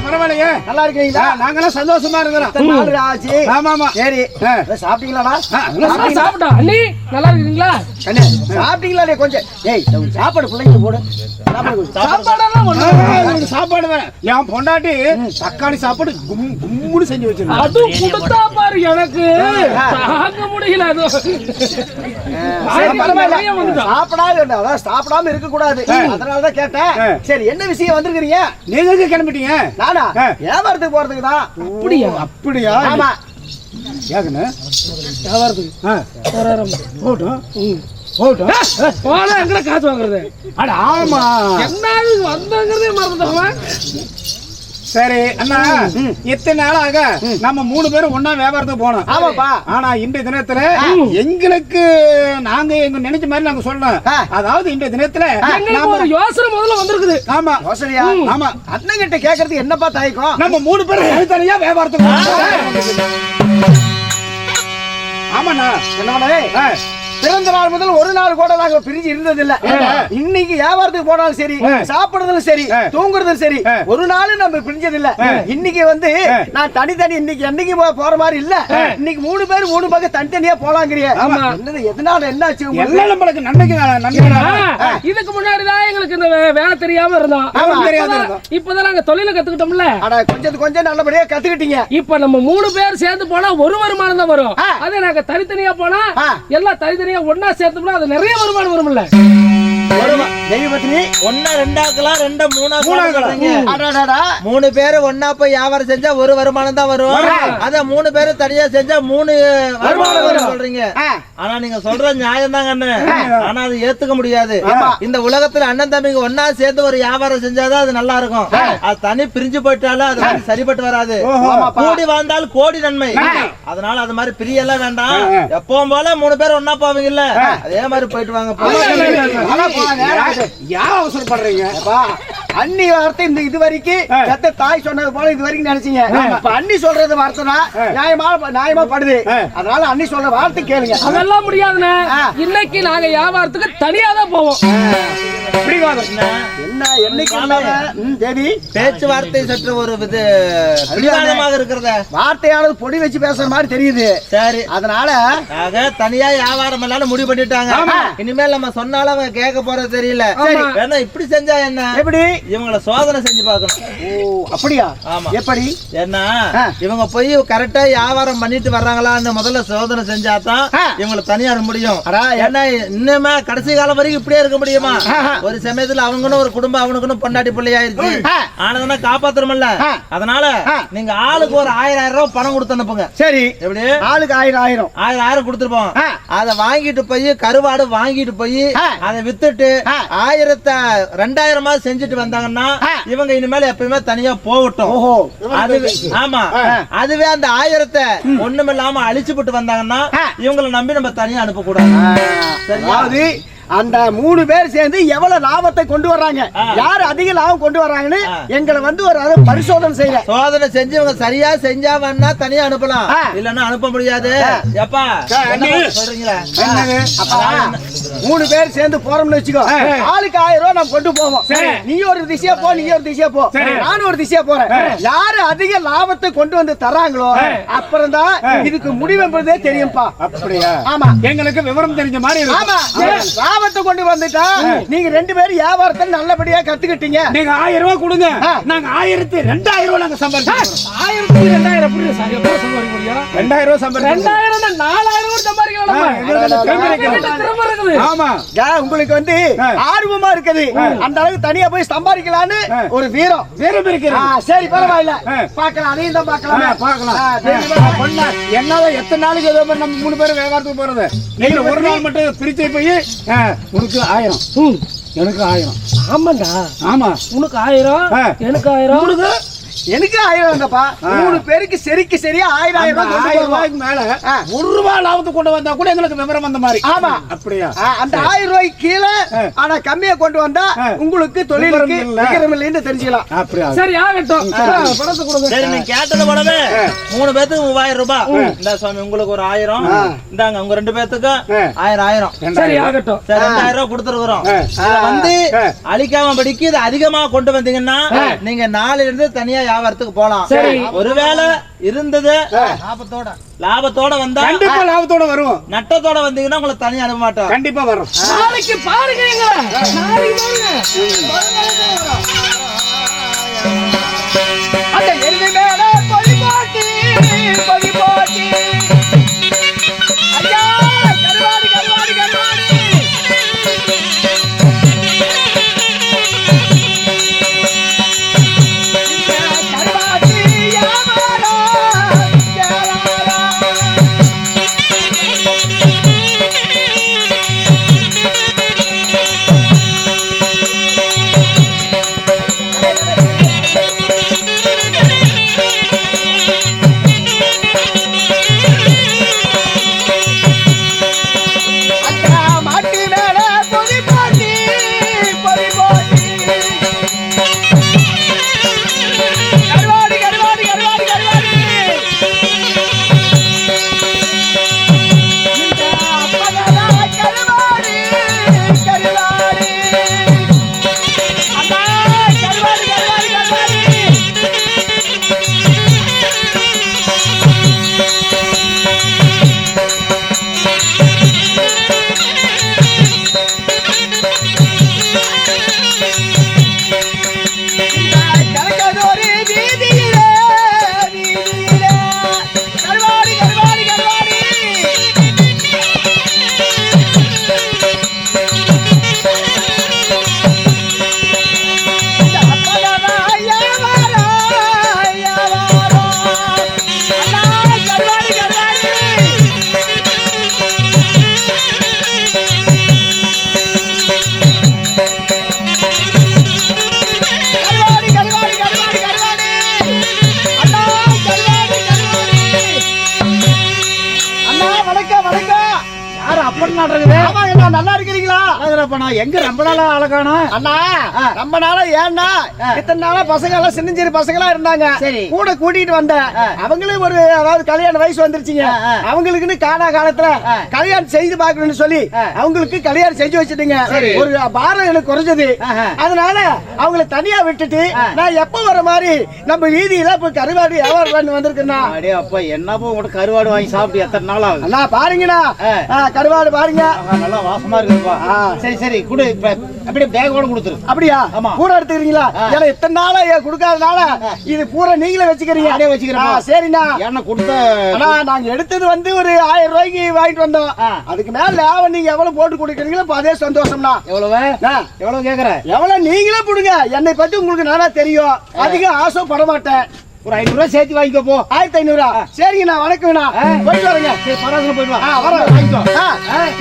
பரவாயில்லையே. நல்லா இருக்கீங்களா? ஆ, நாங்கெல்லாம் சந்தோஷமா இருக்கிறோம். ஆச்சு. ஆமா ஆமா சரி. ஆ. ஏ, சாப்பிட்டீங்களாடா? ஆ, அதெல்லாம் நான் சாப்பிட்டோம். அண்ணி நல்லா இருக்கீங்களா? கண்ணே சாப்பிட்டீங்களா கொஞ்சம். ஏய் சாப்பாடு பிள்ளைங்க போடு. சாப்பாடு என் பொண்டாட்டி தக்காளி சாப்பாடு கும் கும்முன்னு செஞ்சு வச்சிருக்கேன் கொடுத்தா பாரு எனக்கு. தாங்க முடியல அது. வந்துட்டோம். சாப்பிடாம இருக்க கூடாது அதனாலதான் கேட்டேன். சரி என்ன விஷயம் வந்திருக்கிறீங்க? நீங்க எங்க கிளம்பிட்டீங்க? நானா. வியாபாரத்துக்கு போறதுக்கு தான். அப்படியா? அப்படியா? ஆமா. ஏகண்ணே. வியாபாரத்துக்கு போனா எங்கடா காசு வாங்குறது? அட ஆமா. என்ன வந்தங்கிறதே மறந்துட்டோமா. சரி அண்ணா எத்தனை நாளாக நம்ம மூணு பேரும் ஒண்ணா வியாபாரத்துக்கு போனோம். ஆமாப்பா. ஆனா இன்றைய தினத்துல எங்களுக்கு நாங்க எங்க நினைச்ச மாதிரி நாங்க சொல்லணும். அதாவது இன்றைய தினத்துல நாம ஒரு யோசனை முதல்ல வந்திருக்குது. ஆமா. யோசனையா? ஆமா. அண்ணன் கிட்ட கேக்குறதுக்கு என்னப்பா தயக்கம் நம்ம மூணு பேரும் தனித்தனியா வியாபாரத்துக்கு. ஆமாண்ணா. என்னோட ஆ, பிறந்த நாள் முதல் ஒரு நாள் கூட நாங்க பிரிஞ்சு இருந்தது இல்ல இன்னைக்கு வியாபாரத்துக்கு போனாலும் சரி. சாப்பிடுறதும் சரி. தூங்குறதும் சரி. ஒரு நாள் நம்ம பிரிஞ்சது இல்ல இன்னைக்கு வந்து நான் தனித்தனி இன்னைக்கு என்னைக்கு போற மாதிரி இல்ல. இன்னைக்கு மூணு பேர் மூணு பக்கம் தனித்தனியா போலாங்கிறிய. ஆமா. என்னது எதனால என்ன ஆச்சு உங்களுக்கு? எல்லாம் நம்மளுக்கு ஆ, இதுக்கு முன்னாடி தான் எங்களுக்கு இந்த வேலை தெரியாம இருந்தோம். இப்பதான்- நாங்க தொழில கத்துக்கிட்டோம்ல. அட கொஞ்சம் கொஞ்சம் நல்லபடியா கத்துக்கிட்டீங்க. இப்ப நம்ம மூணு பேர் சேர்ந்து போனா ஒரு வருமானம் தான் வரும். அதே நாங்க தனித்தனியா போனா. எல்லாம் தனித்தனியா ஒன்னா சேர்த்தோம்னா அது நிறைய வருமானம் வரும்ல. தெய்வபத்னி ஒன்னா ரெண்டாக்கலாம் ரெண்ட மூணாக்கலாம் மூணாக்கலாம். மூணு பேரு ஒன்னா போய் வியாபாரம் செஞ்சா ஒரு வருமானம் தான் வரும். அத மூணு பேரும் தனியா செஞ்சா மூணு வருமானம் வரும். சொல்றீங்க. ஆனா நீங்க சொல்ற நியாயம் தாங்க அண்ணன் ஆனா அது ஏத்துக்க முடியாது. இந்த உலகத்துல அண்ணன் தம்பிங்க ஒன்னா சேர்ந்து ஒரு வியாபாரம் செஞ்சாதான் அது நல்லா இருக்கும். அது தனி பிரிஞ்சு போயிட்டாலும் அது சரிப்பட்டு வராது. கூடி வாழ்ந்தால் கோடி நன்மை. அதனால அது மாதிரி பிரியெல்லாம் வேண்டாம். எப்பவும் போல மூணு பேர் ஒன்னா போவீங்கல்ல. அதே மாதிரி போயிட்டு வாங்க. ஏன் அவசரப்படுறீங்க? அண்ணி வார்த்தை இந்த இது வரைக்கும் பெத்த தாய் சொன்னது போல இது வரைக்கும் நினைச்சீங்க இப்ப அண்ணி சொல்றது வார்த்தைனா நியாயமா நியாயமா படுது. அதனால அண்ணி சொல்ற வார்த்தை கேளுங்க. அதெல்லாம் முடியாதுண்ணே. இன்னைக்கு நாங்க வியாபாரத்துக்கு தனியா தான் போவோம். பேச்சுவார்த்தை சற்று ஒரு இருக்கிறத. வார்த்தையானது பொடி வச்சு பேசுற மாதிரி தெரியுது. சரி. அதனால தனியா வியாபாரம் எல்லாம் முடிவு பண்ணிட்டாங்க. இனிமேல் நம்ம சொன்னாலும் கேட்க போறது தெரியல. இப்படி செஞ்சா என்ன? எப்படி? இவங்கள சோதனை செஞ்சு பார்க்கணும் ஓ அப்படியா ஆமா. எப்படி ஏன்னா ஆ. இவங்க போய் கரெக்டா வியாபாரம் பண்ணிட்டு வர்றாங்களான்னு முதல்ல சோதனை செஞ்சாதான். இவங்களை தனியா இருக்க முடியும் ஏன்னா இன்னுமே கடைசி காலம் வரைக்கும் இப்படியே இருக்க முடியுமா ஒரு சமயத்துல அவங்களும் ஒரு குடும்பம் அவனுக்குன்னு பொண்டாட்டி பிள்ளையாயிருச்சு. ஆனதுன்னா காப்பாத்துறோம்ல ஆ. அதனால. நீங்க ஆளுக்கு ஒரு ஆயிரம் ஆயிரம் ரூபாய் பணம் கொடுத்து அனுப்புங்க சரி எப்படி ஆளுக்கு ஆயிரம் ஆயிரம் ஆயிரம் ஆயிரம் கொடுத்துருப்போம். அத வாங்கிட்டு போய் கருவாடு வாங்கிட்டு போய். அதை வித்துட்டு. ஆயிரத்த ரெண்டாயிரமா செஞ்சுட்டு வந்தாங்கன்னா ஆ. இவங்க இனிமேல் எப்பயுமே தனியா போகட்டும். அதுவே ஆமா. அதுவே அந்த ஆயிரத்தை ஒண்ணுமில்லாம அழிச்சு போட்டு வந்தாங்கன்னா. இவங்களை நம்பி நம்ம தனியா அனுப்ப கூடாது அந்த மூணு பேர் சேர்ந்து எவ்வளவு லாபத்தை கொண்டு வர்றாங்க. யார் அதிக லாபம் கொண்டு வர்றாங்கன்னு. எங்களை வந்து ஒரு பரிசோதனை செய்யற சோதனை செஞ்சு இவங்க சரியா செஞ்சா வேணா தனியா அனுப்பலாம். இல்லன்னா அனுப்ப முடியாது. எப்பா? சொல்றீங்களா மூணு பேர் சேர்ந்து போறோம்னு வச்சுக்கோ. ஆளுக்கு ஆயிரம் ரூபாய் நம்ம கொண்டு போவோம். நீ ஒரு திசையா போ நீ ஒரு திசையா போ. நானும் ஒரு திசையா போறேன். யாரு அதிக லாபத்தை கொண்டு வந்து தராங்களோ அப்புறம் தான் இதுக்கு முடிவுன்றதே தெரியும்பா. அப்படியா? ஆமா. எங்களுக்கு விவரம் தெரிஞ்ச மாதிரி ஆமா. லாபத்தை கொண்டு வந்துட்டா? நீங்க ரெண்டு பேரும் வியாபாரத்தை நல்லபடியா கத்துக்கிட்டீங்க. நீங்க ஆயிரம் ரூபாய் கொடுங்க. நாங்க ஆயிரத்தி ரெண்டாயிரம் ரூபாய் நாங்க சம்பாதிக்கிறோம் ஆயிரத்தி ரெண்டாயிரம் எப்படி சார்? எப்போ சம்பாதிக்க முடியும்? ரெண்டாயிரம் ரூபாய் சம்பாதிக்கிறோம் ரெண்டாயிரம் நாலாயிரம் கூட சம்பாதிக்கலாம் ஆமா. உங்களுக்கு வந்து. ஆர்வமா இருக்குது. அந்த அளவுக்கு தனியா போய் சம்பாதிக்கலான்னு ஆ. ஒரு வீரம். வீரம் ஆ, இருக்கிறது சரி பரவாயில்ல. ஆ. பார்க்கலாம். அதையும் தான் தெளிவா. பொண்ணா, என்னதான் எத்தனை நாளைக்கு நம்ம மூணு பேரும் வியாபாரத்துக்கு போறது? நீங்க ஒரு நாள் மட்டும் பிரிச்சு போய் உனக்கு ஆயிரம். எனக்கு ஆயிரம். ஆமாண்டா. ஆமா. உனக்கு ஆயிரம். எனக்கு ஆயிரம். உனக்கு எனக்கு ஆயிரம் வந்தப்பா மூணு பேருக்கு சரிக்கு சரியா ஆயிரம் ஆயிரம் ஆயிரம். ரூபாய்க்கு மேல. ஒரு ரூபாய் லாபத்தை கொண்டு வந்தா கூட எங்களுக்கு விவரம் வந்த மாதிரி. ஆமா. அப்படியா? அந்த ஆயிரம் ரூபாய்க்கு கீழே. ஆனா கம்மியா கொண்டு வந்தா. உங்களுக்கு தொழிலுக்கு இல்லைன்னு தெரிஞ்சுக்கலாம். அப்படியா? சரி ஆகட்டும். ஆ, பணத்தை கொடுங்க. சரி நீ கேட்டது போலவே மூணு பேத்துக்கு மூவாயிரம் ரூபாய். இந்த சுவாமி உங்களுக்கு ஒரு ஆயிரம். இந்தாங்க உங்க ரெண்டு பேத்துக்கு. ஆயிரம் ஆயிரம். சரி ஆகட்டும். சரி ரெண்டாயிரம் ரூபாய் கொடுத்துருக்குறோம். வந்து. அழிக்காம படிக்கு இது அதிகமா கொண்டு வந்தீங்கன்னா நீங்க நாளைல இருந்து தனியா வியாபாரத்துக்கு போலாம். சரி. ஒருவேளை இருந்தது லாபத்தோட. லாபத்தோட வந்தா கண்டிப்பா லாபத்தோட வருவோம் நட்டத்தோட வந்தீங்கன்னா உங்களை தனியா அனுப்ப மாட்டோம். கண்டிப்பா வரும். நாளைக்கு பாருங்க எங்களை நாளைக்கு பாருங்க. அந்த எருது மேல பொறி போட்டி யாரு நல்லா இருக்கிறீங்களா? நான் எங்க ரொம்ப நாளா அழகானா? அண்ணா ரொம்ப நாளா ஏன்னா இத்தனை நாளா பசங்க எல்லாம் சின்னஞ்சிறு பசங்களா இருந்தாங்க. சரி. கூட கூட்டிட்டு வந்தேன். அவங்களும் ஒரு அதாவது கல்யாண வயசு வந்துருச்சுங்க. அவங்களுக்குன்னு காணா காலத்துல கல்யாணம் செய்து பார்க்கணும்னு சொல்லி அவங்களுக்கு கல்யாணம் செஞ்சு வச்சுட்டுங்க. ஒரு பாரம் எனக்கு குறைஞ்சது. அதனால அவங்கள தனியா விட்டுட்டு நான் எப்ப வர மாதிரி நம்ம வீதியில இப்ப கருவாடி வியாபாரம் பண்ணி வந்திருக்கேன்னா. அடே அப்பா என்னப்பா உங்கள்ட்ட கருவாடு வாங்கி சாப்பிட்டு எத்தனை நாள் ஆகுது? பாருங்கண்ணா. கருவாடு பாருங்க. நல்லா சரி சரி குடு இப்ப அப்படியே பேக்கோட கொடுத்துரு. அப்படியா? ஆமா. பூரா எடுத்துக்கிறீங்களா? ஏன்னா இத்தனை நாளா கொடுக்காதனால இது பூரா நீங்களே வச்சுக்கிறீங்க. நானே வச்சுக்கிறேன். சரிண்ணா. என்ன கொடுத்த ஆனா நாங்க எடுத்தது வந்து ஒரு ஆயிரம் ரூபாய்க்கு வாங்கிட்டு வந்தோம். அதுக்கு மேல லாபம் நீங்க எவ்வளவு போட்டு கொடுக்குறீங்களோ அப்ப அதே சந்தோஷம்னா எவ்வளவு? எவ்வளவு கேக்குற? எவ்வளவு நீங்களே போடுங்க. என்னை பத்தி உங்களுக்கு நானா தெரியும். அதிகம் ஆசை பட மாட்டேன். ஒரு ஐநூறு ரூபாய் சேர்த்து வாங்கிக்கோ போ. ஆயிரத்தி ஐநூறா? சரிங்கண்ணா வணக்கம்ண்ணா போயிட்டு வரேங்க. சரி பரவாயில்ல போயிட்டு வா. ஆ வரேன். வாங்கிக்கோ. ஆ.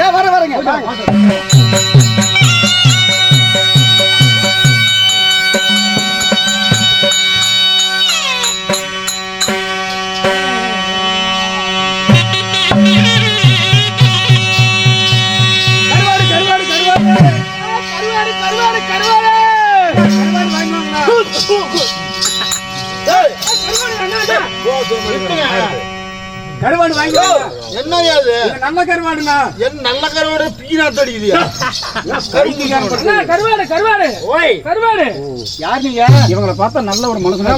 வரேன் வரேங்க. வாங்க. கருவாடு கருவாடு வாங்கி. என்னய்யா இது? நல்ல கருவாடுண்ணா. என் நல்ல கருவாடு கருவாடு கருவாடு. ஓய். கருவாடு. யார் நீங்க? இவங்கள பார்த்தா நல்ல ஒரு மனுஷனா.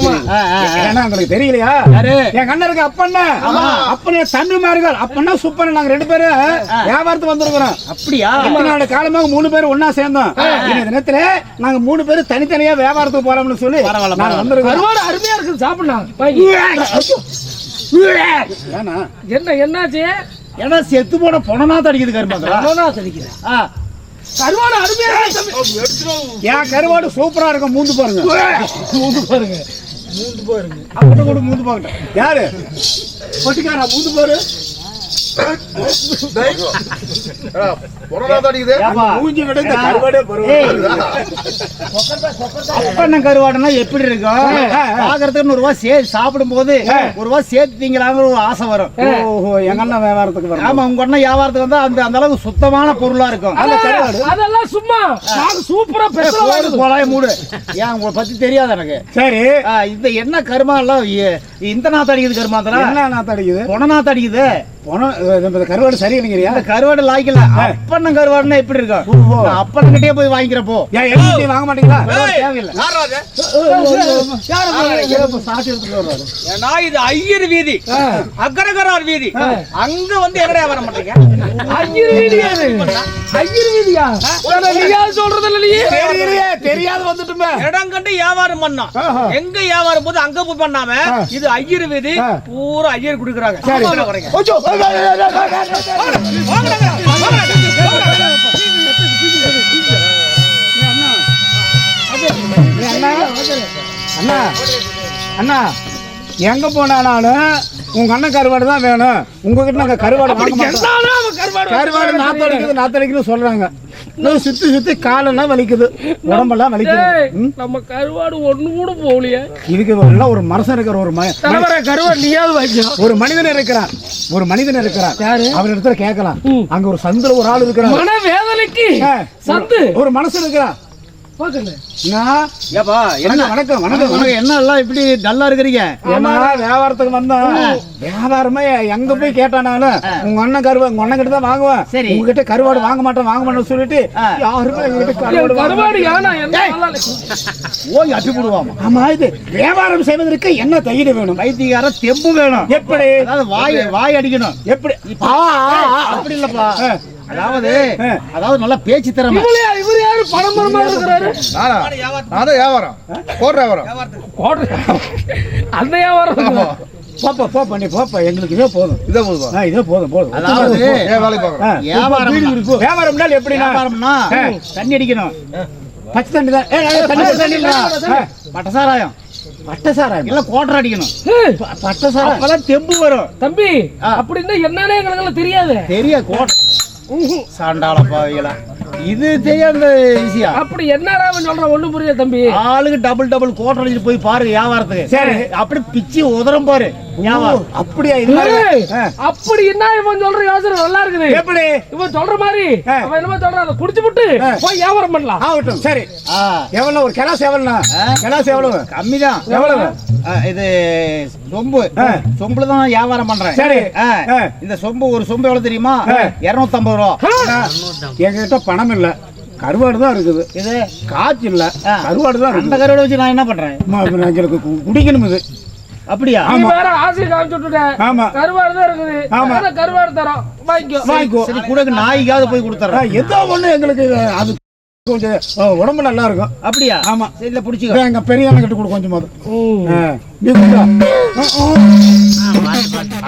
ஏன்னா உங்களுக்கு தெரியலையா? என் கண்ணருக்கு அப்பண்ணா. அப்பனே தம்பிமார்கள் அப்பன்னா சுப்பன் நாங்க ரெண்டு பேரும் வியாபாரத்துக்கு வந்திருக்கிறோம். அப்படியா? நாள் காலமாக மூணு பேரும் ஒண்ணா சேர்ந்தோம். இந்த தினத்துல நாங்க மூணு பேரும் தனித்தனியா வியாபாரத்துக்கு போறோம்னு சொல்லி நாங்க கருவாடு அருமையா இருக்குது சாப்பிடலாம். ஏன்னா என்ன என்னாச்சு? ஏன்னா செத்து போன பொணனா தடிக்குது கருமாங்களா அவ்வளோனா தெளிக்கிறேன் கருவாடு அருமையா. என் கருவாடு சூப்பரா இருக்கும் மூந்து பாருங்க. மூந்து பாருங்க. அப்படி கூட மூந்து பாருங்க யாரு? பொட்டிக்காரா மூந்து பாரு. கருவாடுனா எப்படி இருக்கும் பாக்குறதுக்கு நூறு ரூபாய் சேர்த்து சாப்பிடும் போது ஒரு ரூபாய் சேர்த்தீங்களாங்கிற ஒரு ஆசை வரும். ஓஹோ எங்க அண்ணன் வியாபாரத்துக்கு வரும் ஆமா உங்க அண்ணன் வியாபாரத்துக்கு வந்தா அந்த அந்த அளவுக்கு சுத்தமான பொருளா இருக்கும். அந்த கருவாடு. அதெல்லாம் சும்மா. சூப்பரா போலாய மூடு. ஏன் உங்களை பத்தி தெரியாது எனக்கு. சரி. ஆ, இந்த என்ன கருமா எல்லாம் இந்த நாத்து அடிக்குது கருமாத்தரா என்ன நாத்து அடிக்குது பொண நாத்து அடிக்குது பணம் இந்த கருவாடு சரியில்லைங்கிறியா? இந்த கருவாடு லாய்க்கல. அப்பண்ணம் கருவாடுனா எப்படி இருக்கும்? நான் அப்பண்ணங்கிட்டே போய் வாங்கிக்கிறப்போ. ஏன் வாங்க மாட்டீங்களா தேவையில்லை. இது ஐயர் வீதி. அக்கரகரார் வீதி. அங்க வந்து எங்கடா வர மாட்டீங்க ஐயர் வீதியா? ஐயர் வீதியா? நீயா சொல்றது இல்ல நீ. தெரியலையே தெரியாது வந்துட்டுமே. இடம் கண்டு வியாபாரம் பண்ணோம். எங்க வியாபாரம் போது அங்க போய் பண்ணாம இது ஐயர் வீதி பூரா ஐயர் குடுக்குறாங்க. அண்ணா அண்ணா எங்க போனாலும் உங்க அண்ணன் கருவாடு தான் வேணும். உங்ககிட்ட நாங்க கருவாடு கருவாடு நாத்தடிக்குது நாத்தடிக்குது சொல்றாங்க. சுத்தி சுத்தி காலெல்லாம் வலிக்குது. உடம்பெல்லாம் வலிக்குது? நம்ம கருவாடு ஒண்ணு கூட போகலையே. இதுக்கு எல்லாம் ஒரு மனுஷன் இருக்கிற ஒரு கருவாடு நீயாவது வாங்கிக்கலாம் ஒரு மனிதன் இருக்கிறார். ஒரு மனிதன் இருக்கிறார். அவர் இடத்துல கேட்கலாம். அங்க ஒரு சந்துல ஒரு ஆள் இருக்கிறார். மன வேதனைக்கு சந்து. ஒரு மனுஷன் இருக்கிறார். ஏப்பா என்ன? வணக்கம் வணக்கம் வணக்கம். என்ன எல்லாம் இப்படி டல்லா இருக்கிறீங்க? ஏன்னா வியாபாரத்துக்கு வந்தோம் வியாபாரமே? எங்க போய் கேட்டானாலும் உங்க அண்ணன் கருவா உங்க அண்ணன் கிட்ட தான் வாங்குவேன். சரி. உங்ககிட்ட கருவாடு வாங்க மாட்டேன் வாங்க மாட்டேன்னு சொல்லிட்டு யாருமே எங்ககிட்ட கருவாடு கருவாடு ஓய் அட்டி போடுவாமா ஆமா இது வியாபாரம் செய்வதற்கு என்ன தைரியம் வேணும்? வைத்தியக்கார தெம்பு வேணும். எப்படி? அதாவது வாய் வாய் அடிக்கணும். எப்படி? ஆ, ஆ, ஆ. அப்படி இல்லப்பா. அதாவது. அதாவது நல்லா பேச்சு திறமை. இவரு யாரு? பணம் பணமா இருக்கிறாரு? அதான் வியாபாரம். போடுற வியாபாரம். கோட்டை அந்த வியாபாரம் போப்பா போப்பா நீ போப்பா எங்களுக்கு இதே போதும். இதே போதுவா ஆ, இதே போதும் போதும். அதாவது வியாபாரம். வியாபாரம்னால எப்படின்னா வியாபாரம்னா? தண்ணி அடிக்கணும். பச்சை தண்ணி தான். தண்ணி தண்ணி இல்ல. பட்டசாராயம். இல்ல கோட்டர் அடிக்கணும். ப- பட்டை சாராயம் அப்பதான் தெம்பு வரும். தம்பி. ஆ. அப்படின்னா என்னன்னே எங்களுக்கு தெரியாது. தெரிய கோட்டை சாண்டாள பாவிகளா இது தெரியாத ஈஸியா. அப்படி என்னடா அவன் சொல்றான் ஒண்ணும் புரியல தம்பி. ஆளுக்கு டபுள் டபுள் கோட்டர் அடிச்சுட்டு போய் பாரு வியாபாரத்துக்கு. சரி. அப்படி பிச்சு உதரம் பாரு. அப்படியா. அப்படி என்ன இவன் சொல்ற? யோசனை நல்லா இருக்குது. எப்படி? இவன் சொல்ற மாதிரி. அவன் என்னமோ சொல்றான் அதை குடிச்சு விட்டு. போய் வியாபாரம் பண்ணலாம். ஆகட்டும் சரி. எவ்வளவு? ஒரு கிளாஸ் எவ்வளவு கிளாஸ் எவ்வளவு? கம்மிதான். எவ்வளவு? ஆ, இது சொம்பு. சொம்புல தான் வியாபாரம் பண்றேன். சரி. இந்த சொம்பு ஒரு சொம்பு எவ்வளவு தெரியுமா? ஆ. இருநூத்தம்பது ரூபா. எங்ககிட்ட பணம் இல்ல. கருவாடு தான் இருக்குது. இது? காய்ச்சி இல்ல. கருவாடு தான் அந்த கருவாடை வச்சு நான் என்ன பண்றேன்? எங்களுக்கு குடிக்கணும் இது. அப்படியா? நீ வேற ஆசை காமிச்சு விட்டுட்ட ஆமா. கருவாடு தான் இருக்குது. ஆமா. கருவாடு தரோம். வாங்கிக்கோ. வாங்கிக்கோ. சரி கூட நாய்க்காவது போய் கொடுத்துறேன். ஏதோ ஒண்ணு எங்களுக்கு அது கொஞ்சம் உடம்பு நல்லா இருக்கும். அப்படியா? ஆமா. சரி இல்ல புடிச்சுக்கோ. எங்க பெரிய கிட்ட கொடு கொஞ்சம்.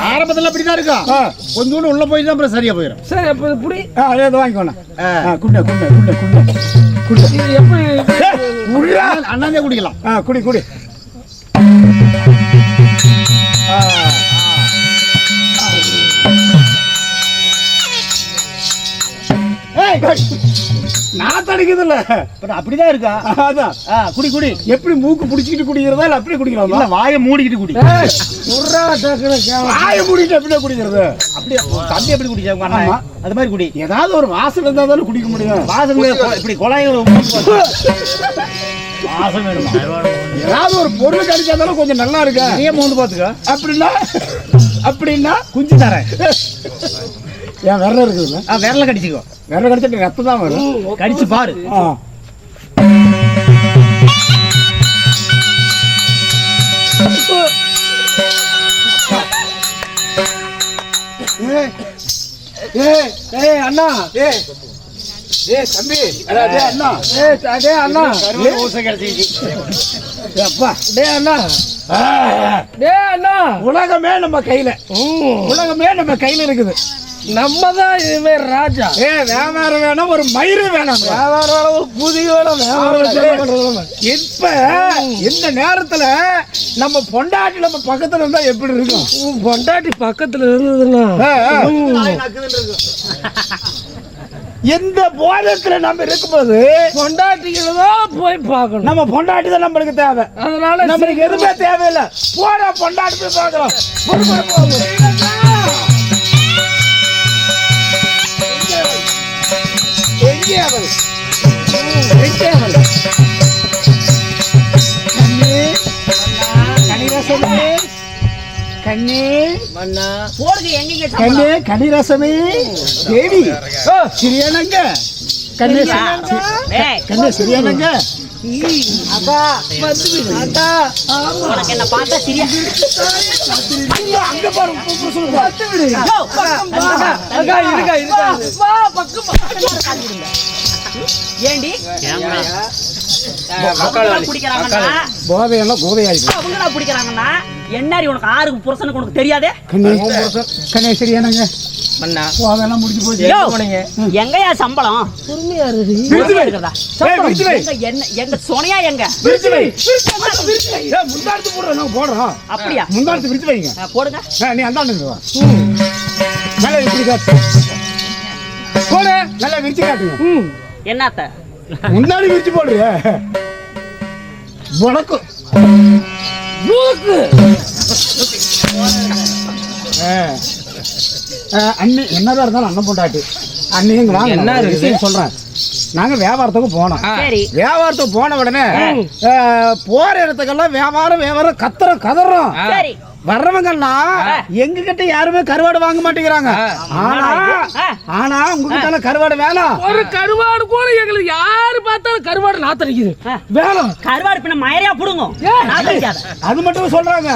ஆரம்பத்துல அப்படிதான் இருக்கும் ஆ, கொஞ்சோண்டு உள்ள போய் தான் அப்புறம் சரியா போயிடும் சரி அப்ப புடி. ஆ, அதே இதை வாங்கிக்கோண்ணே ஆ. ஆ, குண்டை குண்டை குண்டை குண்டை குண்டை இது எப்படி. அண்ணாந்தே குடிக்கலாம். ஆ, குடி குடி. நாத்தடிக்குது இல்ல அப்புறம் அப்படிதான் இருக்கா? அதான். குடி குடி. எப்படி மூக்கு புடிச்சிக்கிட்டு குடிக்கிறதா இல்ல அப்படியே குடிக்கலாமா? இல்ல வாயை மூடிக்கிட்டு குடி. வாய மூடிட்டு அப்படியே குடிக்கிறது. அப்படியே? தம்பி எப்படி குடிச்சா உங்க அண்ணன்? ஆமா. அது மாதிரி குடி. ஏதாவது ஒரு வாசல் இருந்தா தானே குடிக்க முடியும். வாசம் இப்படி குழாய்கள் வாசம் வேணுமா ஏதாவது ஒரு பொருள் கிடைச்சா தானே கொஞ்சம் நல்லா இருக்கு. நிறைய மோந்து பாத்துக்க அப்படின்னா அப்படின்னா குஞ்சு தரேன். ஏன் விரல இருக்குதுல்ல? ஆ, விரல கடிச்சுக்கோ. விரல கடிச்சிட்டு ரத்தம் தான் வரும். கடிச்சு பாரு. ஆ. ஏய், ஏய், அண்ணா ஏய். ஏய் தம்பி. அடே, அண்ணா. ஏய் அண்ணா. கருவாடு ஊசை கிடைச்சிச்சு ஏய், அப்பா. டேய் அண்ணா. ஆ, டேய் அண்ணா. உலகமே நம்ம கையில. உலகமே நம்ம கையில இருக்குது. நம்ம தான் இதுவே ராஜா. ஏ வியாபாரம் வேணும் ஒரு மயிறு வேணும். வியாபாரம் வேலை, ஒரு புதிய வியாபாரம் நம்ம? இப்ப இந்த நேரத்துல நம்ம பொண்டாட்டி நம்ம பக்கத்துல இருந்தா எப்படி இருக்கும்? பொண்டாட்டி பக்கத்துல இருந்ததுன்னா. எந்த போதத்துல நம்ம இருக்கும்போது பொண்டாட்டிகளை தான் போய் பார்க்கணும். நம்ம பொண்டாட்டி தான் நம்மளுக்கு தேவை. அதனால நம்மளுக்கு எதுவுமே தேவையில்லை. போடா பொண்டாட்டி போய் பார்க்கலாம். எங்கே அவள்? எங்கே அவள்? கண்ணே, கனிரசமே, கண்ணே. கண்ணே கனிரசமே தேவி சிறியானங்க. கண்ணே கண்ணே சிறியானங்க. உனக்கு என்ன பார்த்தா சரியா? அங்க பாரு பத்து விடு. யோ, அக்கா இருக்கா இருக்கா வா பக்கம் ஏண்டி? போதையெல்லாம் போதையாயிடுச்சு அவங்களா குடிக்கிறாங்கன்னா என்னாரி உனக்கு ஆறுக்கு புருஷனுக்கு உனக்கு தெரியாதே? கண்ணே கண்ணே சரியானங்க போதெல்லாம் முடிஞ்சு போச்சு. யோ, எங்கயா சம்பளம். எங்க என்ன எங்க சொனையா எங்க? போடுறோம் அப்படியா? முந்தாரத்து விரிச்சு வைங்க. போடுங்க. நீ அந்த ஆண்டு வா. நல்லா விரிச்சு காட்டு. போடு. நல்லா விரிச்சு காட்டுங்க. என்னத்த? முன்னாடி விரிச்சு போடுறிய. வணக்கம் அண்ணி என்னதான் இருந்தாலும் அண்ணன் பொண்டாட்டி. அண்ணி வாங்க. என்ன விஷயம் சொல்றேன். நாங்க வியாபாரத்துக்கு போனோம். சரி. வியாபாரத்துக்கு போன உடனே போற இடத்துக்கெல்லாம் வியாபாரம் வியாபாரம் கத்துறோம் கதறோம். சரி வர்றவங்கெல்லாம் எங்க கிட்ட யாருமே கருவாடு வாங்க மாட்டேங்கிறாங்க. ஆனா. ஆனா உங்ககிட்ட கருவாடு வேணாம் ஒரு கருவாடு கூட எங்களுக்கு யாரு பார்த்தாலும் கருவாடு நாத்தடிக்குது. வேணும். கருவாடு பின்ன மயரையா புடுங்க அது மட்டும் சொல்றாங்க.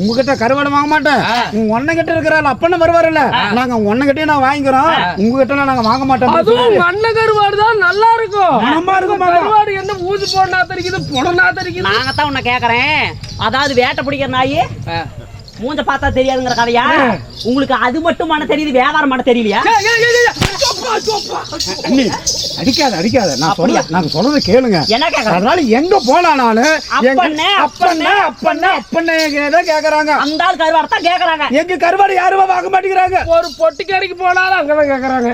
உங்ககிட்ட கருவாடு வாங்க மாட்டேன். உங்க ஒண்ண கிட்ட இருக்கிற அப்பண்ண வருவாருல்ல. நாங்க உங்க கிட்டே நான் வாங்கிக்கிறோம். உங்ககிட்ட நாங்க வாங்க மாட்டோம். அதுவும் மண்ண கருவாடு தான் நல்லா இருக்கும். மணமா இருக்கும். கருவாடு என்ன ஊசி போட நாத்தடிக்குது புட நாத்தடிக்குது? நாங்க தான் உன்னை கேக்குறேன். அதாவது வேட்டை பிடிக்கிற நாயி மூஞ்ச பார்த்தா தெரியாதுங்கிற கதையா? உங்களுக்கு அது மட்டும் பண்ண தெரியுது வியாபாரம் பண்ண தெரியலையா? அண்ணி அடிக்காத அடிக்காத. நான் சொல்ல நாங்க சொல்றதை கேளுங்க. அதனால எங்க போனாலும் அப்பண்ணே, அப்பண்ணே அப்பண்ணே அப்பண்ணே தான் கேக்குறாங்க. அந்த ஆள் கருவாடு தான் கேக்குறாங்க. எங்க கருவாடு யாருமே வாங்க மாட்டேங்கிறாங்க. ஒரு பொட்டி கடைக்கு போனாலும் அங்கதான் கேக்குறாங்க.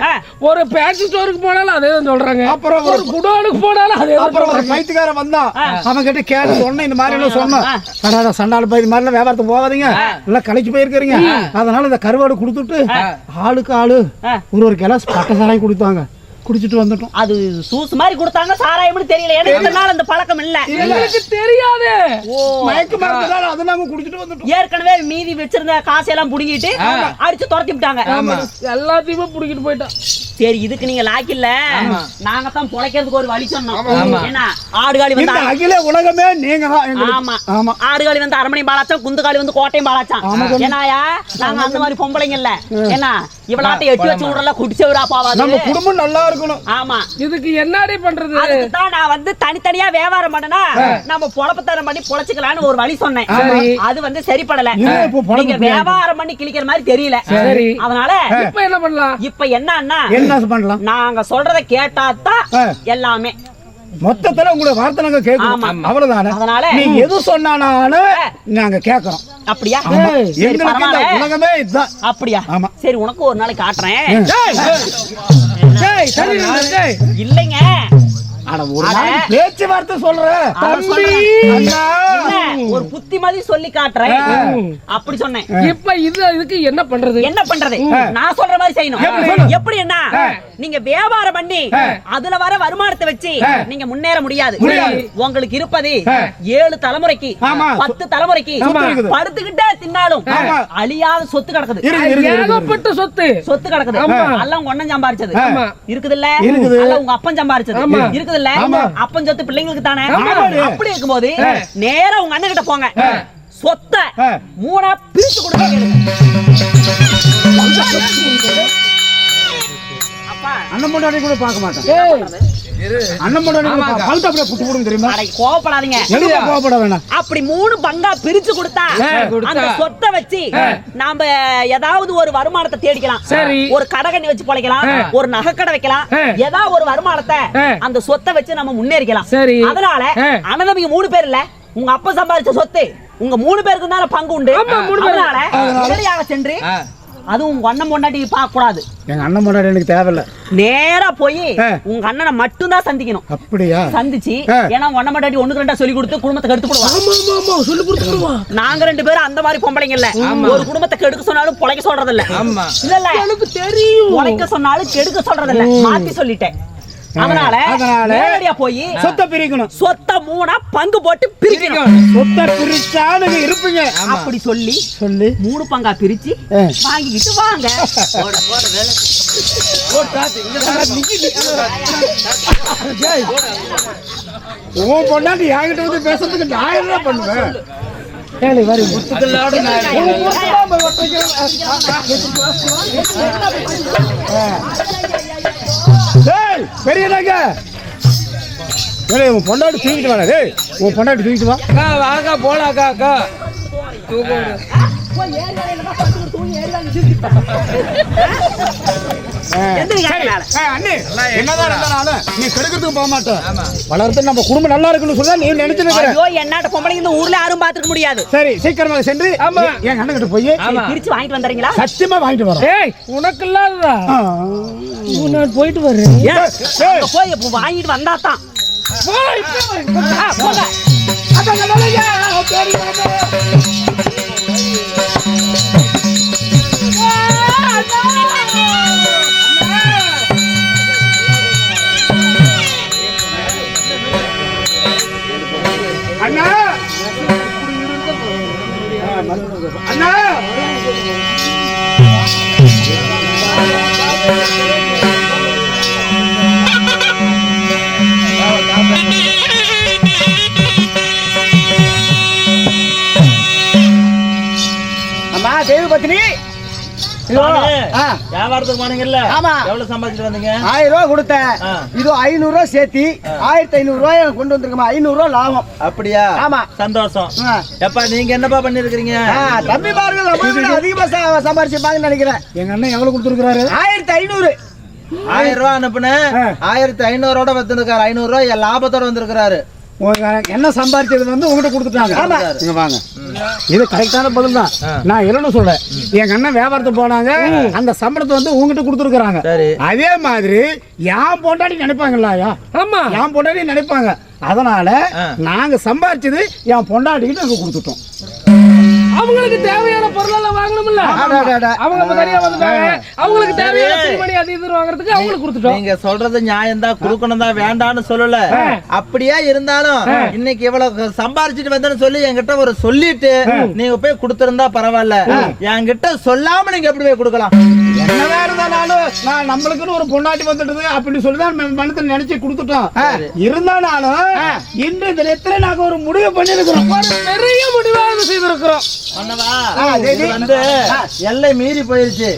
ஒரு பேக்ஸ் ஸ்டோருக்கு போனாலும் அதே தான் சொல்றாங்க. அப்புறம் ஒரு குடோனுக்கு போனாலும் அதே அப்புறம் ஒரு பைத்துக்காரன் வந்தான் அவன் கிட்ட கேட்டு சொன்னேன் இந்த மாதிரி எல்லாம். அடாடா சண்டால போய் இது மாதிரிலாம் வியாபாரத்துக்கு போகாதீங்க. எல்லாம் கழிச்சு போயிருக்கிறீங்க. அதனால இந்த கருவாடு கொடுத்துட்டு ஆளுக்கு ஆளு. ஒரு ஒரு கிளாஸ் பட்ட சாராயம் கொடுத்தாங்க. குடிச்சிட்டு வந்துட்டோம். அது சூஸ் மாதிரி கொடுத்தாங்க சாராயம்னு தெரியல. எனக்கு இத்தனை நாள் அந்த பழக்கம் இல்ல. எங்களுக்கு தெரியாது. மயக்க மருந்துனால அதை நாங்க குடிச்சிட்டு வந்துட்டோம். ஏற்கனவே மீதி வச்சிருந்த காசெல்லாம் புடுங்கிட்டு அடிச்சு துரத்தி விட்டாங்க. எல்லாத்தையுமே புடிக்கிட்டு போயிட்டான் சரி இதுக்கு நீங்க லாக் இல்ல. நாங்க தான் பொழைக்கிறதுக்கு ஒரு வழி சொன்னோம். ஏன்னா ஆடுகாலி இந்த வந்து அகில உலகமே நீங்க தான். ஆமா. ஆமா. ஆடுகாலி வந்து அரமணி பாலாச்சான் குந்துகாலி வந்து கோட்டையும் பாலாச்சான். ஏன்னாயா நாங்க அந்த மாதிரி பொம்பளைங்க இல்ல. என்ன இவளாட்ட எட்டு வச்சு விடல குடிச்சவரா நம்ம போவாது குடும்பம் நல்லா இருக்கணும். ஆமா. இதுக்கு என்னடி பண்றது? அதுக்கு தான் நான் வந்து தனித்தனியா வியாபாரம் பண்ணனா நம்ம பொழப்பத்தரம் பண்ணி பொழைச்சுக்கலாம்னு ஒரு வழி சொன்னேன். அது வந்து சரிப்படல. நீங்க. வியாபாரம் பண்ணி கிழிக்கிற மாதிரி தெரியல. சரி. அதனால இப்ப என்ன பண்ணலாம்? இப்ப என்னன்னா என்ன பண்ணலாம்? நாங்க சொல்றத கேட்டா தான் ஆ. எல்லாமே. மொத்தத்துல உங்களை வார்த்தை நாங்க. கேட்கணும். அவ்வளவுதானே? நீங்க எது சொன்னாலும் நாங்க கேட்கறோம். அப்படியா? எங்களுக்கு இந்த உலகமே இதுதான். அப்படியா? ஆமா. சரி உனக்கு ஒரு நாளைக்கு காட்டுறேன். இல்லைங்க. அட ஒரு அட. நாளைக்கு பேச்சுவார்த்தை சொல்றேன் அத சொல்றேன். அண்ணா. இல்ல, ஒரு புத்திமதி சொல்லி காட்டுறேன். அப்படி சொன்னேன். இப்ப இது இதுக்கு என்ன பண்றது? என்ன பண்றது? நான் சொல்ற மாதிரி செய்யணும். எப்படி என்ன? நீங்க வியாபாரம் பண்ணி அதுல வர வருமானத்தை வச்சு நீங்க முன்னேற முடியாது. உங்களுக்கு இருப்பது ஏழு தலைமுறைக்கு. பத்து தலைமுறைக்கு இருக்குது. படுத்துக்கிட்டே தின்னாலும். அழியாத சொத்து கிடக்குது. ஏகப்பட்ட சொத்து. சொத்து கிடக்குது. எல்லாம் உங்க அண்ணன் சம்பாரிச்சது. இருக்குது. எல்லாம் உங்க அப்பன் சம்பாரிச்சது. ஆமா. இருக்குதுல்ல ஆமா. அப்பன் சொத்து பிள்ளைங்களுக்கு தானே. அப்படி இருக்கும்போது நேரா உங்க அண்ணன் கிட்ட போங்க சொத்தை. மூணா பிரிச்சு அப்பா அண்ணன் பொண்டாட்டி கூட பார்க்க மாட்டேன். அப்படி மூணு பங்கா பிரிச்சு கொடுத்தா. அந்த சொத்தை வச்சு நாம ஏதாவது ஒரு வருமானத்தை தேடிக்கலாம். சரி. ஒரு கடகண்ணி வச்சு பொழைக்கலாம். ஒரு நகைக்கடை வைக்கலாம். ஏதாவது ஒரு வருமானத்தை. அந்த சொத்தை வச்சு நம்ம முன்னேறிக்கலாம். அதனால. அண்ணதம்பிங்க மூணு பேர் இல்ல. உங்க அப்பா சம்பாதிச்ச சொத்து உங்க மூணு பேருக்கு தானே பங்கு உண்டு. நேரடியாக சென்று அதுவும் உங்க அண்ணன் பொண்டாட்டி பார்க்க கூடாது எங்க அண்ணன் பொண்டாட்டி எனக்கு தேவையில்ல. நேரா போய். உங்க அண்ணனை மட்டும் தான் சந்திக்கணும். அப்படியா? சந்திச்சு. ஏன்னா உங்க அண்ணன் பொண்டாட்டி ஒண்ணுக்கு ரெண்டா சொல்லி கொடுத்து குடும்பத்தை கெடுத்து போடுவாங்க ஆமா ஆமா ஆமா சொல்லி கொடுத்துருவான் நாங்க ரெண்டு பேரும் அந்த மாதிரி பொம்பளைங்க இல்ல. ஒரு குடும்பத்தை கெடுக்க சொன்னாலும் பொழைக்க சொல்றது இல்ல இல்ல இல்ல. எனக்கு தெரியும். பொழைக்க சொன்னாலும் கெடுக்க சொல்றது இல்ல மாத்தி சொல்லிட்டேன். அதனால அதனால நேரடியா போய் சொத்தை பிரிக்கணும். சொத்தை மூணா பங்கு போட்டு பிரிக்கணும். சொத்தை பிரிச்சா நீங்க இருப்பீங்க. அப்படி சொல்லி சொல்லி. மூணு பங்கா பிரிச்சு வாங்கிக்கிட்டு வாங்க. உன் பொண்டாட்டி என்கிட்ட வந்து பேசுறதுக்கு நான் என்ன பண்ணுவேன்? டேய், பெரிய நங்க உன் பொண்டாட்டி தூக்கிட்டு வாடா டேய். உன் பொண்டாட்டி தூக்கிட்டு வா. அக்கா வாக்கா போலாக்கா அக்கா ஏய், அண்ணே, என்னதான் இருந்தாலும் நீ கெடுக்கிறதுக்கு போக மாட்டேன் வளர்த்து நம்ம குடும்பம் நல்லா இருக்குன்னு சொல்லி நீ நினைச்சு ஐயோ என்னாட்ட பொம்பளை இந்த ஊர்ல யாரும் பாத்துக்க முடியாது. சரி சீக்கிரமாக சென்று ஆமா. என் அண்ணன் கிட்ட போய் சரி, பிரிச்சு வாங்கிட்டு வந்துறீங்களா சத்தியமா வாங்கிட்டு வரேன் ஏய் உனக்கு இல்லாததா? ஆ. நான் போயிட்டு வரேன் போய் வாங்கிட்டு வந்தா தான் போங்க. அண்ணா தேவி பத்தினி. வியாபாரத்துக்கு போனீங்கல்ல? ஆமா. எவ்வளவு சம்பாதிச்சுட்டு வந்தீங்க? ஆயிரம் ரூபாய் கொடுத்தேன். இது ஐநூறு ரூபாய் சேர்த்தி ஆயிரத்தி ஐநூறு ரூபாய் கொண்டு வந்திருக்கமா? ஐநூறு ரூபாய் லாபம். அப்படியா? ஆமா. சந்தோஷம். ஆ. எப்பா நீங்க என்னப்பா பண்ணிருக்கீங்க ஆ, தம்பி பாருங்க அதிகமா சம்பாரிச்சிருப்பாங்கன்னு நினைக்கிறேன். எங்க அண்ணன் எவ்வளவு கொடுத்துருக்காரு ஆயிரத்தி ஐநூறு ஆயிரம் ரூபாய் அனுப்புனேன். ஆயிரத்தி ஐநூறோட வந்திருக்காரு. ஐநூறு ரூபாய் லாபத்தோட வந்திருக்கிறாரு. என்ன சம்பாதிச்சது வந்து உங்ககிட்ட கொடுத்துட்டாங்க. இங்க வாங்க. இது கரெக்டான பதில் தான். நான் இல்லைன்னு சொல்றேன் எங்க அண்ணன் வியாபாரத்துக்கு போனாங்க. அந்த சம்பளத்தை வந்து உங்ககிட்ட கொடுத்துருக்காங்க சரி. அதே மாதிரி என் பொண்டாட்டி நினைப்பாங்கல்லையா ஆமா. என் பொண்டாட்டி நினைப்பாங்க. அதனால நாங்க சம்பாரிச்சது என் பொண்டாட்டிக்கிட்ட நாங்க கொடுத்துட்டோம். அவங்களுக்கு தேவையான பொருள் எல்லாம் வாங்கணும்ல. அவங்க தனியா வந்துட்டாங்க. அவங்களுக்கு தேவையான துணிமணி அது இது வாங்குறதுக்கு அவங்களுக்கு கொடுத்துட்டோம். நீங்க சொல்றது நியாயம் தான் குடுக்கணும் தான் வேண்டாம்னு சொல்லல. அப்படியே இருந்தாலும் இன்னைக்கு இவ்வளவு சம்பாரிச்சிட்டு வந்தேன்னு சொல்லி என்கிட்ட ஒரு சொல்லிட்டு நீங்க போய் கொடுத்திருந்தா பரவாயில்ல. என்கிட்ட சொல்லாம நீங்க எப்படி போய் கொடுக்கலாம்? என்னதான் இருந்தாலும் நான் நம்மளுக்குன்னு ஒரு பொண்டாட்டி வந்துடுது அப்படின்னு சொல்லி தான் ம- மனசுல நினைச்சு கொடுத்துட்டோம். இருந்தாலும் இன்று தினத்துல நாங்க ஒரு முடிவு பண்ணிருக்கிறோம் பெரிய முடிவாக செய்திருக்கிறோம். வந்து எல்லை மீறி போயிருச்சு.